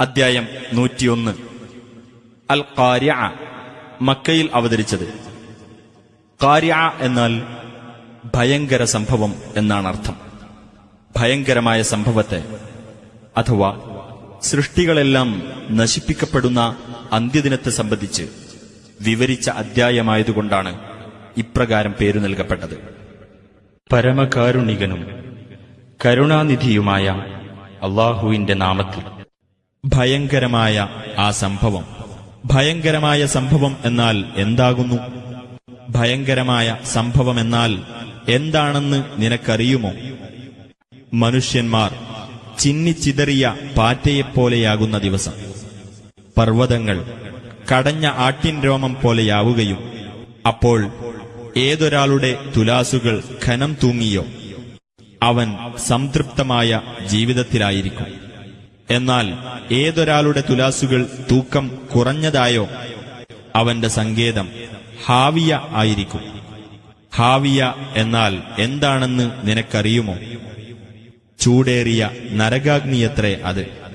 അദ്ധ്യായം നൂറ്റിയൊന്ന്. അൽ കാര്യ മക്കയിൽ അവതരിച്ചത്. കാര്യ എന്നാൽ ഭയങ്കര സംഭവം എന്നാണ് അർത്ഥം. ഭയങ്കരമായ സംഭവത്തെ അഥവാ സൃഷ്ടികളെല്ലാം നശിപ്പിക്കപ്പെടുന്ന അന്ത്യദിനത്തെ സംബന്ധിച്ച് വിവരിച്ച അദ്ധ്യായമായതുകൊണ്ടാണ് ഇപ്രകാരം പേരു നൽകപ്പെട്ടത്. പരമകാരുണികനും കരുണാനിധിയുമായ അള്ളാഹുവിന്റെ നാമത്തിൽ ഭയങ്കരമായ ആ സംഭവം. ഭയങ്കരമായ സംഭവം എന്നാൽ എന്താകുന്നു? ഭയങ്കരമായ സംഭവം എന്നാൽ എന്താണെന്ന് നിനക്കറിയുമോ? മനുഷ്യന്മാർ ചിന്നിച്ചിതറിയ പാറ്റയെപ്പോലെയാകുന്ന ദിവസം. പർവതങ്ങൾ കടഞ്ഞ ആട്ടിൻ രോമം പോലെയാവുകയും അപ്പോൾ ഏതൊരാളുടെ തുലാസുകൾ ഖനം തൂങ്ങിയോ? അവൻ സംതൃപ്തമായ ജീവിതത്തിലായിരിക്കും. എന്നാൽ ഏതൊരാളുടെ തുലാസുകൾ തൂക്കം കുറഞ്ഞതായോ അവന്റെ സങ്കേതം ഹാവിയ ആയിരിക്കും. ഹാവിയ എന്നാൽ എന്താണെന്ന് നിനക്കറിയുമോ? ചൂടേറിയ നരകാഗ്നിയത്രേ അത്.